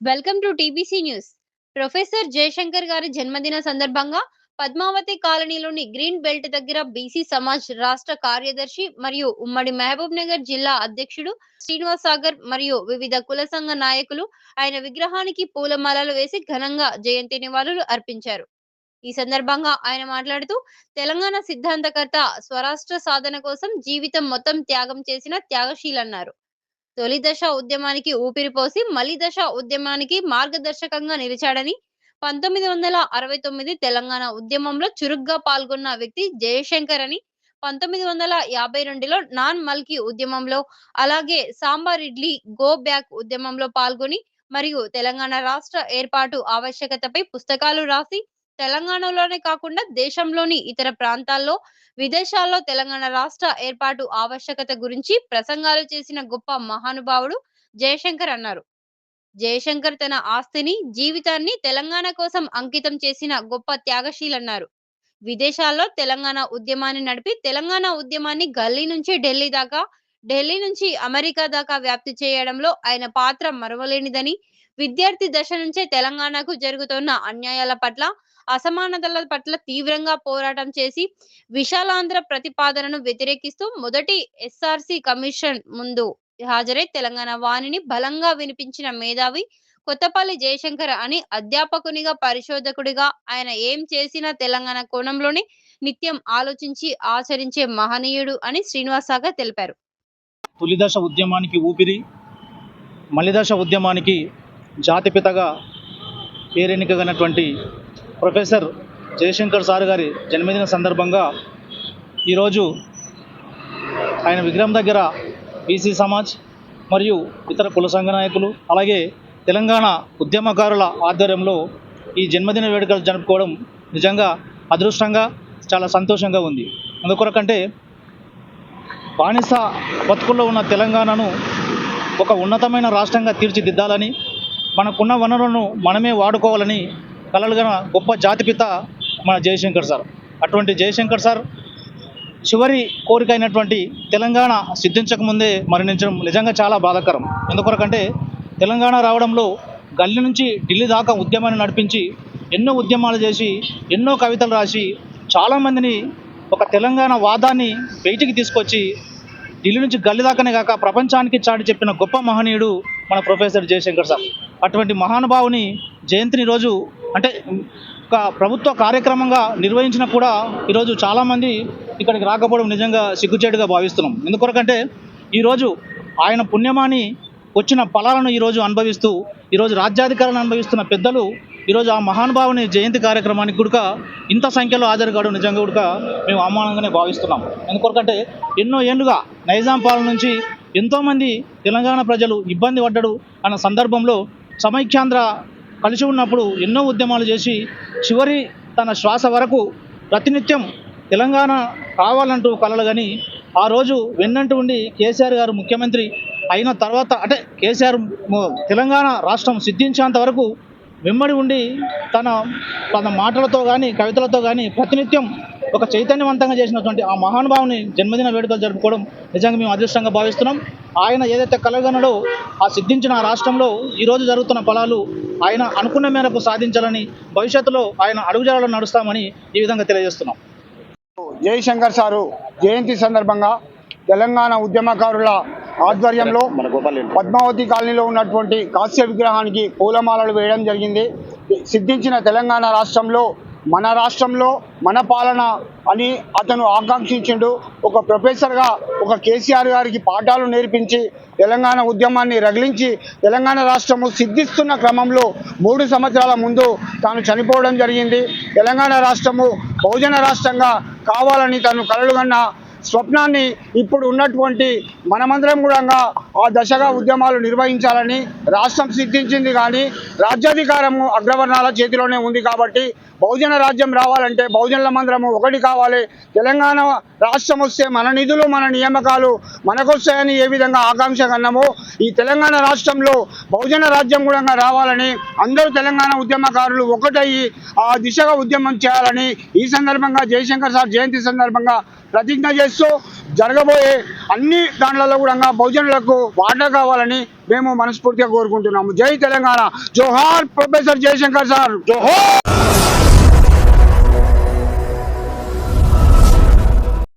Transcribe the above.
Welcome to TBC news. Professor Jayashankar గారి జన్మదిన సందర్భంగా పద్మావతి కాలనీలోని గ్రీన్ బెల్ట్ దగ్గర బీసీ సమాజ్ రాష్ట్ర కార్యదర్శి మరియు ఉమ్మడి మహబూబ్ నగర్ జిల్లా అధ్యక్షుడు శ్రీనివాస్ సాగర్ మరియు వివిధ కుల సంఘ నాయకులు ఆయన విగ్రహానికి పూలమాలలు వేసి ఘనంగా జయంతి నివాళులు అర్పించారు. ఈ సందర్భంగా ఆయన మాట్లాడుతూ తెలంగాణ సిద్ధాంతకర్త స్వరాష్ట్ర సాధన కోసం జీవితం మొత్తం త్యాగం చేసిన త్యాగశీలన్నారు. తొలి దశ ఉద్యమానికి ఊపిరిపోసి మలి దశ ఉద్యమానికి మార్గదర్శకంగా నిలిచాడని పంతొమ్మిది వందల అరవై తొమ్మిది తెలంగాణ ఉద్యమంలో చురుగ్గా పాల్గొన్న వ్యక్తి జయశంకర్ అని పంతొమ్మిది వందల యాభై రెండులో నాన్ మల్కీ ఉద్యమంలో అలాగే సాంబార్ ఇడ్లీ గో బ్యాక్ ఉద్యమంలో పాల్గొని మరియు తెలంగాణ రాష్ట్ర ఏర్పాటు ఆవశ్యకతపై పుస్తకాలు రాసి తెలంగాణలోనే కాకుండా దేశంలోని ఇతర ప్రాంతాల్లో విదేశాల్లో తెలంగాణ రాష్ట్ర ఏర్పాటు ఆవశ్యకత గురించి ప్రసంగాలు చేసిన గొప్ప మహానుభావుడు జయశంకర్ అన్నారు. జయశంకర్ తన ఆస్తిని జీవితాన్ని తెలంగాణ కోసం అంకితం చేసిన గొప్ప త్యాగశీలన్నారు. విదేశాల్లో తెలంగాణ ఉద్యమాన్ని నడిపి తెలంగాణ ఉద్యమాన్ని గల్లీ నుంచి ఢిల్లీ దాకా ఢిల్లీ నుంచి అమెరికా దాకా వ్యాప్తి చేయడంలో ఆయన పాత్ర మరవలేనిదని విద్యార్థి దశ నుంచే తెలంగాణకు జరుగుతున్న అన్యాయాల పట్ల అసమానతల పట్ల తీవ్రంగా పోరాటం చేసి విశాలాంధ్ర ప్రతిపాదనను వ్యతిరేకిస్తూ మొదటి ఎస్ఆర్సి కమిషన్ ముందు హాజరై తెలంగాణ వాణిని బలంగా వినిపించిన మేధావి కొత్తపల్లి జయశంకర్ అని అధ్యాపకునిగా పరిశోధకుడిగా ఆయన ఏం చేసినా తెలంగాణ కోణంలోనే నిత్యం ఆలోచించి ఆచరించే మహనీయుడు అని శ్రీనివాసాగర్ తెలిపారు. తొలిదశ ఉద్యమానికి ఊపిరి మలిదశ ఉద్యమానికి జాతిపితగా పేరెన్నికగనటువంటి ప్రొఫెసర్ జయశంకర్ సార్ గారి జన్మదిన సందర్భంగా ఈరోజు ఆయన విగ్రహం దగ్గర బీసీ సమాజ్ మరియు ఇతర కుల సంఘ నాయకులు అలాగే తెలంగాణ ఉద్యమకారుల ఆధ్వర్యంలో ఈ జన్మదిన వేడుకలు జరుపుకోవడం నిజంగా అదృష్టంగా చాలా సంతోషంగా ఉంది. అందుకొరకంటే బానిస బతుకుల్లో ఉన్న తెలంగాణను ఒక ఉన్నతమైన రాష్ట్రంగా తీర్చిదిద్దాలని మనకున్న వనరులను మనమే వాడుకోవాలని కలలుగా గొప్ప జాతిపిత మన జయశంకర్ సార్. అటువంటి జయశంకర్ సార్ చివరి కోరిక అయినటువంటి తెలంగాణ సిద్ధించక ముందే మరణించడం నిజంగా చాలా బాధాకరం. ఎందుకొరకంటే తెలంగాణ రావడంలో గల్లీ నుంచి ఢిల్లీ దాకా ఉద్యమాన్ని నడిపించి ఎన్నో ఉద్యమాలు చేసి ఎన్నో కవితలు రాసి చాలామందిని ఒక తెలంగాణ వాదాన్ని బయటికి తీసుకొచ్చి ఢిల్లీ నుంచి గల్లీ దాకానే కాక ప్రపంచానికి చాటి చెప్పిన గొప్ప మహనీయుడు మన ప్రొఫెసర్ జయశంకర్ సార్. అటువంటి మహానుభావుని జయంతిని రోజు అంటే ఒక ప్రభుత్వ కార్యక్రమంగా నిర్వహించినా కూడా ఈరోజు చాలామంది ఇక్కడికి రాకపోవడం నిజంగా సిగ్గుచేటుగా భావిస్తున్నాం. ఎందుకొరకంటే ఈరోజు ఆయన పుణ్యమాని వచ్చిన ఫలాలను ఈరోజు అనుభవిస్తూ ఈరోజు రాజ్యాధికారాన్ని అనుభవిస్తున్న పెద్దలు ఈరోజు ఆ మహానుభావుని జయంతి కార్యక్రమానికి కూడా ఇంత సంఖ్యలో హాజరు కావడం నిజంగా కూడా మేము అవమానంగానే భావిస్తున్నాం. ఎందుకొరకంటే ఎన్నో ఏళ్ళుగా నైజాం పాలన నుంచి ఎంతోమంది తెలంగాణ ప్రజలు ఇబ్బంది పడ్డడు అన్న సందర్భంలో సమైక్యాంధ్ర కలిసి ఉన్నప్పుడు ఎన్నో ఉద్యమాలు చేసి చివరి తన శ్వాస వరకు ప్రతినిత్యం తెలంగాణ కావాలంటూ కలలు కానీ ఆ రోజు వెన్నంటూ ఉండి కేసీఆర్ గారు ముఖ్యమంత్రి అయిన తర్వాత అంటే కేసీఆర్ తెలంగాణ రాష్ట్రం సిద్ధించేంత వరకు వెమ్మడి ఉండి తన తన మాటలతో కానీ కవితలతో కానీ ప్రతినిత్యం ఒక చైతన్యవంతంగా చేసినటువంటి ఆ మహానుభావుని జన్మదిన వేడుకలు జరుపుకోవడం నిజంగా మేము అదృష్టంగా భావిస్తున్నాం. ఆయన ఏదైతే కలగనడో ఆ సిద్ధించిన రాష్ట్రంలో ఈరోజు జరుగుతున్న ఫలాలు ఆయన అనుకున్న మేరకు సాధించాలని భవిష్యత్తులో ఆయన అడుగుజాడలో నడుస్తామని ఈ విధంగా తెలియజేస్తున్నాం. జయశంకర్ సారు జయంతి సందర్భంగా తెలంగాణ ఉద్యమకారుల ఆధ్వర్యంలో పద్మావతి కాలనీలో ఉన్నటువంటి కాశ్య విగ్రహానికి పూలమాలలు వేయడం జరిగింది. సిద్ధించిన తెలంగాణ రాష్ట్రంలో మన రాష్ట్రంలో మన పాలన అని అతను ఆకాంక్షించిండు. ఒక ప్రొఫెసర్గా ఒక కేసీఆర్ గారికి పాఠాలు నేర్పించి తెలంగాణ ఉద్యమాన్ని రగిలించి తెలంగాణ రాష్ట్రము సిద్ధిస్తున్న క్రమంలో మూడు సంవత్సరాల ముందు తాను చనిపోవడం జరిగింది. తెలంగాణ రాష్ట్రము బహుజన రాష్ట్రంగా కావాలని తను కలలుగన్న స్వప్నాన్ని ఇప్పుడు ఉన్నటువంటి మనమందరం కూడా ఆ దశగా ఉద్యమాలు నిర్వహించాలని రాష్ట్రం సిద్ధించింది కానీ రాజ్యాధికారము అగ్రవర్ణాల చేతిలోనే ఉంది కాబట్టి బహుజన రాజ్యం రావాలంటే బహుజనుల మందరము ఒకటి కావాలి. తెలంగాణ రాష్ట్రం వస్తే మన నిధులు మన నియామకాలు మనకొస్తాయని ఏ విధంగా ఆకాంక్ష కన్నామో ఈ తెలంగాణ రాష్ట్రంలో బహుజన రాజ్యం కూడా రావాలని అందరూ తెలంగాణ ఉద్యమకారులు ఒకటయ్యి ఆ దిశగా ఉద్యమం చేయాలని ఈ సందర్భంగా జయశంకర్ సార్ జయంతి సందర్భంగా ప్రతిజ్ఞ చేస్తూ నెక్స్ట్ జరగబోయే అన్ని దాంట్లలో కూడా బహుజనులకు వాటా కావాలని మేము మనస్ఫూర్తిగా కోరుకుంటున్నాము. జై తెలంగాణ. జోహార్ ప్రొఫెసర్ జయశంకర్ సార్. జోహార్!